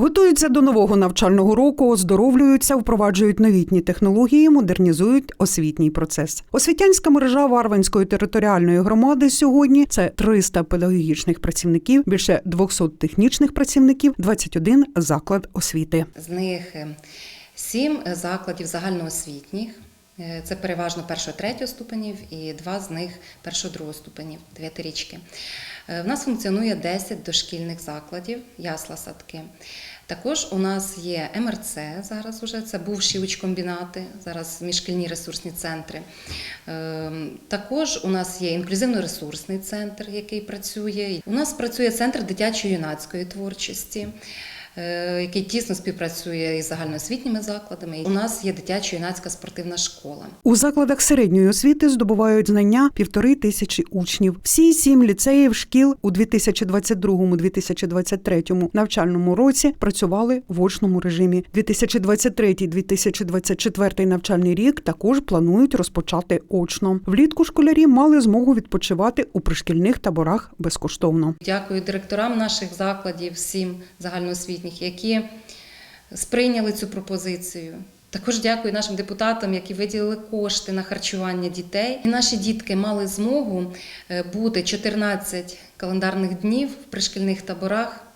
Готуються до нового навчального року, оздоровлюються, впроваджують новітні технології, модернізують освітній процес. Освітянська мережа Варвинської територіальної громади сьогодні це 300 педагогічних працівників, більше 200 технічних працівників, 21 заклад освіти. З них е, сім закладів загальноосвітніх. Е, Це переважно першого-третього ступенів і два з них першого-другого ступенів, дев'ятирічки. Е, В нас функціонує 10 дошкільних закладів, ясла садки. Також у нас є МРЦ зараз уже, це бувші учкомбінати, зараз міжшкільні ресурсні центри. Е, Також у нас є інклюзивно-ресурсний центр, який працює. У нас працює центр дитячо-юнацької творчості е, який тісно співпрацює із загальноосвітніми закладами. У нас є дитячо-юнацька спортивна школа. У закладах середньої освіти здобувають знання півтори тисячі учнів. Всі сім ліцеїв шкіл у 2022-2023 навчальному році працювали в очному режимі. 2023-2024 навчальний рік також планують розпочати очно. Влітку школярі мали змогу відпочивати у пришкільних таборах безкоштовно. Дякую директорам наших закладів, всім загальноосвітніх, які сприйняли цю пропозицію. Також дякую нашим депутатам, які виділили кошти на харчування дітей. І наші дітки мали змогу е, бути 14 календарних днів в пришкільних таборах.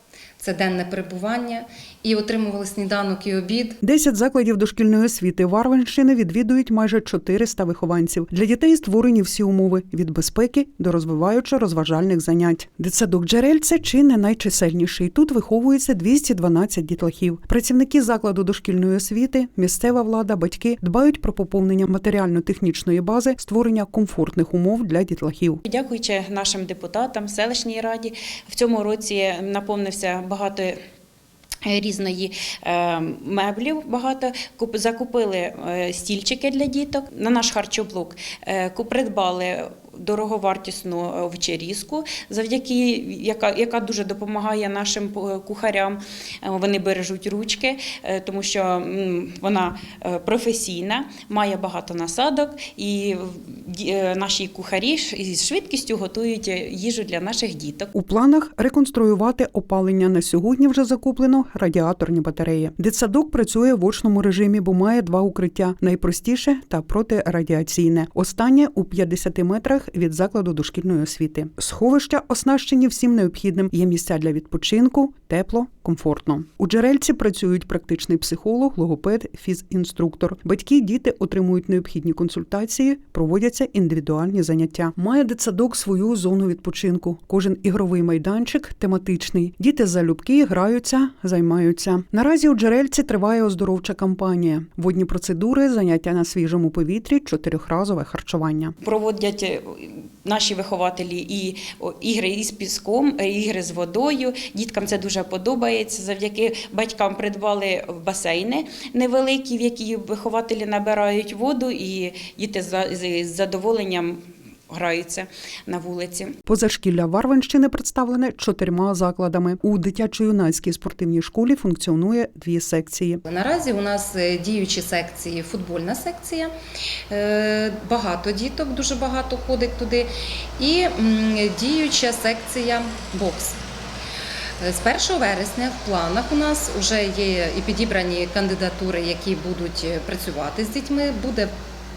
Це денне перебування, і отримували сніданок і обід. Десять закладів дошкільної освіти Варвинщини відвідують майже 400 вихованців. Для дітей створені всі умови від безпеки до розвиваючо-розважальних занять. Дитсадок Джерельце чи не найчисельніший. Тут виховується 212 дітлахів. Працівники закладу дошкільної освіти, місцева влада, батьки дбають про поповнення матеріально-технічної бази, створення комфортних умов для дітлахів. Дякуючи нашим депутатам, селищній раді, в цьому році наповнився багато. Різної е, меблів багато Куп- закупили е, стільчики для діток. На наш харчоблок е, придбали дороговартісну е, вечерізку, завдяки яка, яка дуже допомагає нашим е, кухарям. Е, Вони бережуть ручки, е, тому що вона е, професійна, має багато насадок, і е, наші кухарі із швидкістю готують е, їжу для наших діток. У планах реконструювати опалення на сьогодні вже закуплено радіаторні батареї. Дитсадок працює в очному режимі, бо має два укриття: найпростіше та протирадіаційне. Останнє у 50 метрах від закладу дошкільної освіти. Сховища оснащені всім необхідним. Є місця для відпочинку, тепло, комфортно. У джерельці працюють практичний психолог, логопед, фізінструктор. Батьки, діти отримують необхідні консультації, проводяться індивідуальні заняття. Має дитсадок свою зону відпочинку. Кожен ігровий майданчик тематичний. Діти залюбки граються, займаються. Наразі у джерельці триває оздоровча кампанія. Водні процедури, заняття на свіжому повітрі, чотирьохразове харчування. Проводять е, наші вихователі і ігри із піском, і ігри з водою. Діткам це дуже подобається. Завдяки батькам придбали басейни невеликі, в які вихователі набирають воду, і діти з задоволенням граються на вулиці. Позашкілля Варвинщини представлене чотирма закладами. У дитячо-юнацькій спортивній школі функціонує дві секції. Наразі у нас е, діючі секції, футбольна секція. е, Багато діток, дуже багато ходить туди. І діюча секція бокс. Е, З 1 вересня в планах у нас вже є і підібрані кандидатури, які будуть працювати з дітьми. Буде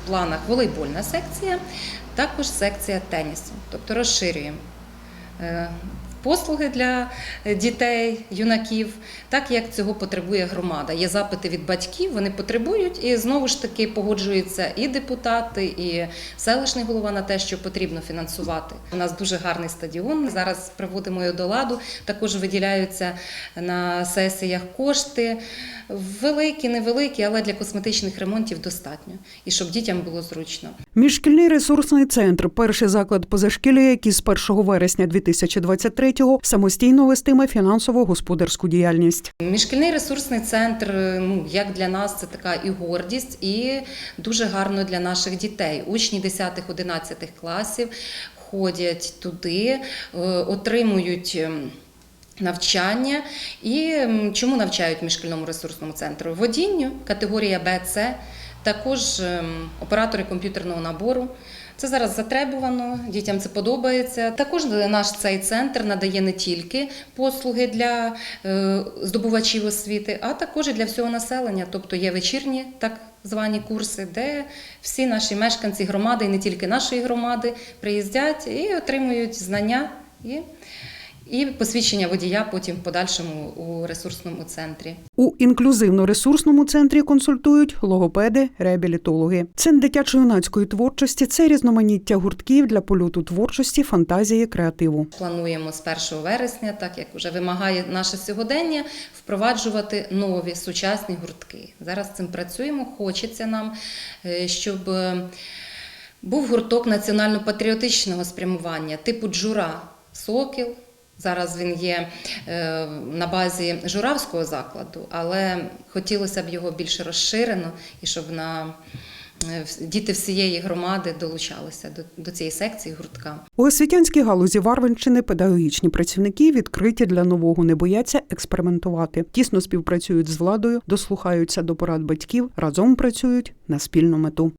планах волейбольна секція, також секція тенісу. Тобто розширюємо е, послуги для е, дітей, юнаків, так як цього потребує громада. Є запити від батьків, вони потребують, і знову ж таки погоджуються і депутати, і селищний голова на те, що потрібно фінансувати. У нас дуже гарний стадіон. Зараз приводимо його до ладу. Також виділяються на сесіях кошти. Великі, невеликі, але для косметичних ремонтів достатньо. І щоб дітям було зручно. Міжшкільний ресурсний центр перший заклад позашкілля, який з 1 вересня 2023-го самостійно вестиме фінансово-господарську діяльність. Міжшкільний ресурсний центр, ну як для нас, це така і гордість, і дуже гарно для наших дітей. Учні 10-11 класів ходять туди, е, отримують. ем, Навчання і чому навчають в міжшкільному ресурсному центру? Водінню, категорія Б, С, також ем, оператори комп'ютерного набору, Це зараз затребувано, дітям це подобається. Також наш цей центр надає не тільки послуги для е, здобувачів освіти, а також і для всього населення. Тобто є вечірні так звані курси, де всі наші мешканці громади, і не тільки нашої громади, приїздять і отримують знання і, і посвідчення водія потім в подальшому у ресурсному центрі. У інклюзивно-ресурсному центрі консультують логопеди, реабілітологи. Центр дитячо-юнацької творчості це різноманіття гуртків для польоту творчості, фантазії, креативу. Плануємо з 1 вересня, так як вже вимагає наше сьогодення, впроваджувати нові сучасні гуртки. Зараз цим працюємо. Хочеться нам, е, щоб е, був гурток національно-патріотичного спрямування, типу джура Сокіл. Зараз він є е, на базі журавського закладу, але хотілося б його більше розширено і щоб на е, діти всієї громади долучалися до, до цієї секції гуртка. У освітянській галузі Варвинщини педагогічні працівники відкриті для нового, не бояться експериментувати. Тісно співпрацюють з владою, дослухаються до порад батьків, разом працюють на спільну мету.